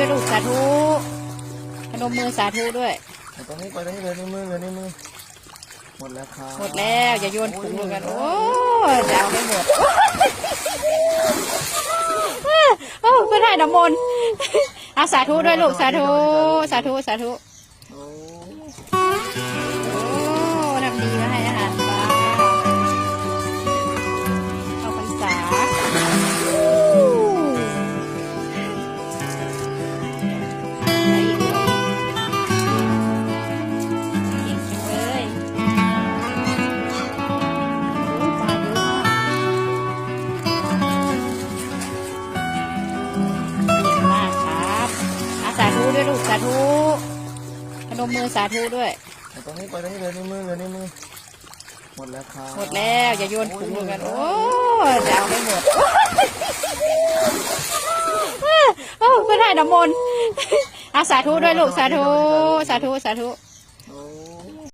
ด้วยลูกสาธุพนมมือสาธุด้วยตรงนี้ไปตรงนี้เลยในมือเลยในมือหมดแล้วครับหมดแล้วอย่าโยนถุงมืกันโอ้ยะเอาไม่หมดโอ้เพื่อนให้น้ำมนต์อาสาธุด้วยลูกสาธุสาธุสาธุ ด้วยลูกสาธุพนมมือสาธุด้วยเอาตรงนี้ไปตรงนี้เลยในมือเลยในมือหมดแล้วครับหมดแล้วอย่าโยนถุงลงกัน โอ้ยจะเอาไม่หมดโอ้เพื่อนให้น้ำมนต์อาสาธุด้วยลูกสาธุสาธุสาธุโอ้